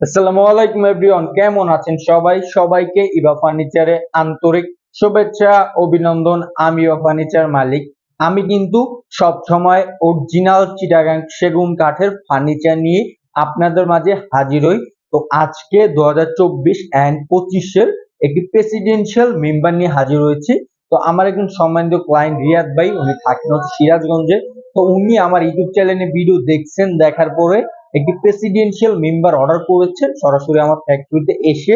আসসালামু আলাইকুম এভরিওয়ান, কেমন আছেন সবাই? সবাইকে ইবা ফার্নিচারে আন্তরিক শুভেচ্ছা, অভিনন্দন। আমি ইবা ফার্নিচার মালিক। আমি কিন্তু সব সময় অরিজিনাল চিটাগাং সেগুন কাঠের ফার্নিচার নিয়ে আপনাদের মাঝে হাজির হই। তো আজকে দু হাজার চব্বিশ অ্যান্ড পঁচিশের একটি প্রেসিডেন্সিয়াল মেম্বার নিয়ে হাজির হয়েছি। তো আমার একজন সম্মানিত ক্লায়েন্ট রিয়াদ ভাই, উনি থাকেন সিরাজগঞ্জে। তো উনি আমার ইউটিউব চ্যানেলে ভিডিও দেখছেন, দেখার পরে একটি প্রেসিডেন্সিয়াল মেম্বার অর্ডার করেছেন সরাসরি আমার ফ্যাক্টরিতে এসে।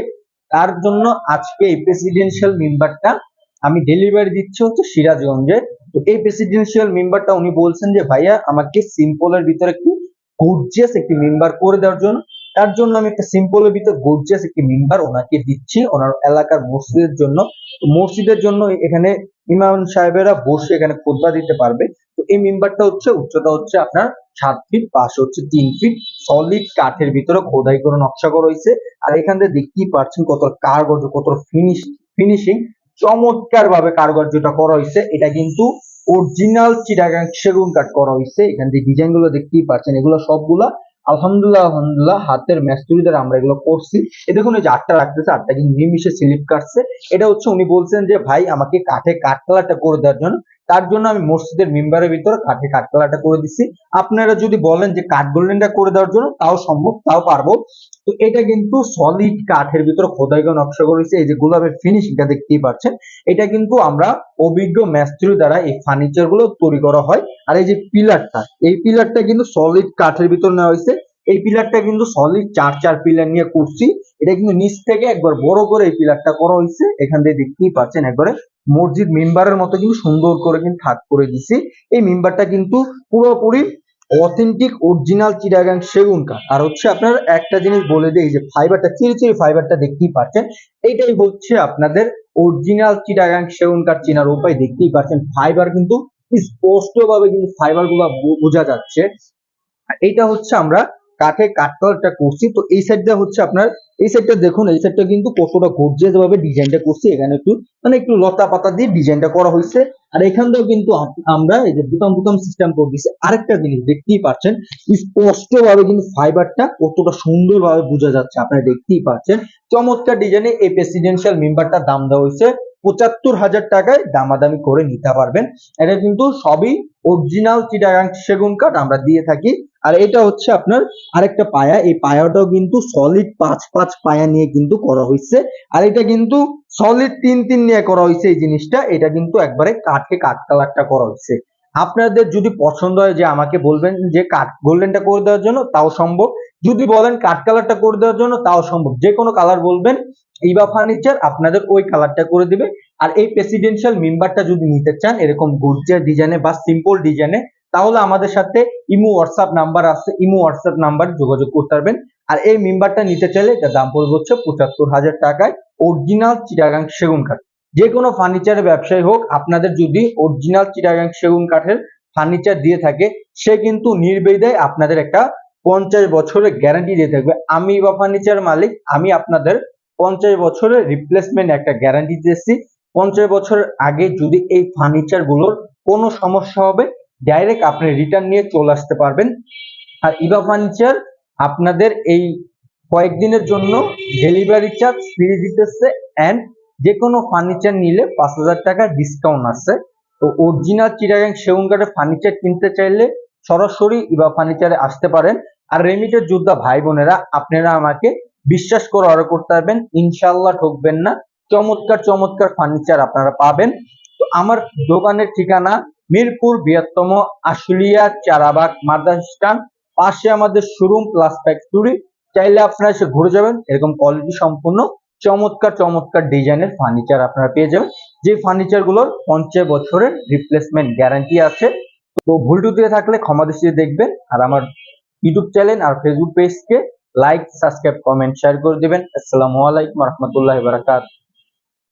তার জন্য আজকে এই প্রেসিডেন্সিয়াল মেম্বারটা আমি ডেলিভারি দিচ্ছি হচ্ছে সিরাজগঞ্জে। তো এই প্রেসিডেন্সিয়াল মেম্বারটা উনি বলছেন যে, ভাইয়া, আমাকে সিম্পলের ভিতরে একটি গর্জিয়াস একটি মেম্বার করে দেওয়ার জন্য। তার জন্য আমি একটা সিম্পলের ভিতরে গর্জিয়াস একটি মেম্বার ওনাকে দিচ্ছি ওনার এলাকার মসজিদের জন্য। মসজিদের জন্য এখানে ইমাম সাহেবেরা বসে এখানে খোদবা দিতে পারবে। এই মেম্বারটা হচ্ছে, উচ্চতা হচ্ছে আপনার সাত ফিট পাশে হচ্ছে তিন ফিট সলিড কাঠের ভিতরে খোদাই করে নকশা করা হয়েছে। আর এখান থেকে দেখতেই পাচ্ছেন কত কারগর্য, কত ফিনিশ ফিনিশিং চমৎকার ভাবে কারুকার্যটা করা হয়েছে। এটা কিন্তু অরিজিনাল চিটাগাং সেগুন কাঠ করা হয়েছে। এখান থেকে ডিজাইনগুলো দেখতেই পাচ্ছেন, এগুলো সবগুলা আলহামদুলিল্লাহ আলহামদুলিল্লাহ হাতের ম্যাস্তুরি দ্বারা আমরা এগুলো করছি। এ দেখুন, এই যে আটটা রাখতেছে, আটটা কিন্তু নিমিশে স্লিপ কাটছে। এটা হচ্ছে উনি বলছেন যে, ভাই, আমাকে কাঠে কাঠ কালারটা করে দেওয়ার জন্য তার জন্য আমি মসজিদের মেম্বারের ভিতরে কাঠে কাঠ কালারটা করে দিচ্ছি আপনারা যদি বলেন যে কাঠ গোল্ডেনটা করে দেওয়ার জন্য, তাও সম্ভব, তাও পারব। তো এটা কিন্তু সলিড কাঠের ভিতরে খোদাই করে নকশা করেছে এই যে গোলাপের ফিনিশিংটা দেখতেই পাচ্ছেন, এটা কিন্তু আমরা অভিজ্ঞ ম্যাস্ত্রি দ্বারা এই ফার্নিচারগুলো তৈরি করা হয়। আর এই যে পিলারটা এই পিলারটা কিন্তু সলিড কাঠের ভিতর নেওয়া হয়েছে। এই পিলারটা কিন্তু সলিড চার চার পিলার নিয়ে করছি। এটা কিন্তু নিচ থেকে একবার বড় করে এই পিলারটা করা হয়েছে। এখান থেকে দেখতেই পাচ্ছেন একবারে মসজিদ মেম্বারের মতো কিন্তু সুন্দর করে কিন্তু থাক করে দিছি। এই মেম্বারটা কিন্তু পুরোপুরি অথেন্টিক অরিজিনাল চিটাগাং সেগুন কাঠ আর হচ্ছে আপনার একটা জিনিস বলে দিই যে ফাইবারটা চিরি চিরি ফাইবারটা দেখতেই পাচ্ছেন। এইটাই হচ্ছে আপনাদের অরিজিনাল চিটাগাং সেগুন কাঠ চেনার উপায়। দেখতেই পাচ্ছেন ফাইবার কিন্তু স্পষ্টভাবে কিন্তু ফাইবারগুলো বোঝা যাচ্ছে। এইটা হচ্ছে আমরা কাঠে কাঠ কালারটা করছি। তো এই সাইডটা হচ্ছে আপনার, এই সাইডটা দেখুন, এই সাইডটা কিন্তু কতটা গর্জিয়াস ভাবে ডিজাইনটা করছি। এখানে একটু মানে একটু লতা পাতা দিয়ে ডিজাইনটা করা হয়েছে। আর এখানটাও কিন্তু আমরা এই যে বুতাম বুতাম সিস্টেম করে দিচ্ছি আরেকটা জিনিস দেখতেই পাচ্ছেন স্পষ্ট ভাবে কিন্তু ফাইবারটা কতটা সুন্দর ভাবে বোঝা যাচ্ছে। আপনারা দেখতেই পাচ্ছেন, চমৎকার ডিজাইনে এই প্রেসিডেন্সিয়াল মেম্বারটার দাম দেওয়া হয়েছে। পঁচাত্তর হাজার টাকায় দামাদামি করে নিতে পারবেন। এটা কিন্তু সবই অরিজিনাল চিটাগাং সেগুন কাঠ আমরা দিয়ে থাকি। আর এটা হচ্ছে আপনার আরেকটা পায়া। এই পায়াটাও কিন্তু সলিড পাঁচ পাঁচ পায়া নিয়ে কিন্তু করা হয়েছে আর এটা কিন্তু সলিড তিন তিন নিয়ে করা হয়েছে এই জিনিসটা। এটা কিন্তু একবারে কাঠে কাঠ কালারটা করা হয়েছে আপনাদের যদি পছন্দ হয় যে আমাকে বলবেন যে কাঠ গোল্ডেনটা করে দেওয়ার জন্য, তাও সম্ভব। যদি বলেন কাঠ কালারটা করে দেওয়ার জন্য, তাও সম্ভব। যে কোনো কালার বলবেন ইবা ফার্নিচার আপনাদের ওই কালারটা করে দিবে। আর এই প্রেসিডেন্সিয়াল মেম্বারটা যদি নিতে চান, এরকম গর্জিয়াস ডিজাইনে বা সিম্পল ডিজাইনে তাহলে আমাদের সাথে ইমো হোয়াটসঅ্যাপ নাম্বার আছে, ইমো হোয়াটসঅ্যাপ নাম্বার যোগাযোগ করতে পারবেন। আর এই মেম্বারটা নিতে চাইলে এটার দাম পড়বে হচ্ছে পঁচাত্তর হাজার টাকায় অরিজিনাল চিটাগাং সেগুন কাঠ। যে কোনো ফার্নিচারের ব্যবসায়ী হোক, আপনাদের যদি অরিজিনাল চিটাগাং সেগুন কাঠের ফার্নিচার দিয়ে থাকে, সে কিন্তু নির্বেদায় আপনাদের একটা পঞ্চাশ বছরের গ্যারান্টি দিয়ে থাকবে। আমি বা ফার্নিচার মালিক, আমি আপনাদের পঞ্চাশ বছরের রিপ্লেসমেন্ট একটা গ্যারান্টি দিয়েছি। পঞ্চাশ বছরের আগে যদি এই ফার্নিচারগুলোর কোনো সমস্যা হবে ডাইরেক্ট আপনি রিটার্ন নিয়ে চলে আসতে পারবেন। আর ইবা ফার্নিচার আপনাদের এই কয়েকদিনের জন্য ডেলিভারি চার্জ ফ্রি দিতেছে অ্যান্ড যে কোনো ফার্নিচার নিলে পাঁচ হাজার টাকা ডিসকাউন্ট আছে। তো অরিজিনাল চিটাগাং সেগুন কাঠের ফার্নিচার কিনতে চাইলে সরাসরি ইবা ফার্নিচারে আসতে পারেন। আর রেমিটের যোদ্ধা ভাই বোনেরা, আপনারা আমাকে বিশ্বাস করে অর্ডার করতে পারবেন। ইনশাল্লাহ ঠকবেন না। চমৎকার চমৎকার ফার্নিচার আপনারা পাবেন। তো আমার দোকানের ঠিকানা মিরপুর বৃহত্তম আশুলিয়া চারাবাগ মাদ্রাস স্ট্যান্ড পাশে আমাদের শোরুম প্লাস ফ্যাক্টরি চাইলে আপনারা এসে ঘুরে যাবেন। এরকম কোয়ালিটি সম্পূর্ণ, চমৎকার চমৎকার ডিজাইনের ফার্নিচার আপনারা পেয়ে যাবেন। যে ফার্নিচারগুলোর পঞ্চাশ বছরের রিপ্লেসমেন্ট গ্যারান্টি আছে। তো ভুল টুটিয়ে থাকলে ক্ষমা দৃষ্টিতে দেখবেন। আর আমার ইউটিউব চ্যানেল আর ফেসবুক পেজকে লাইক সাবস্ক্রাইব কমেন্ট শেয়ার করে দিবেন। আসসালামু আলাইকুম রহমতুল্লাহ বারাকাত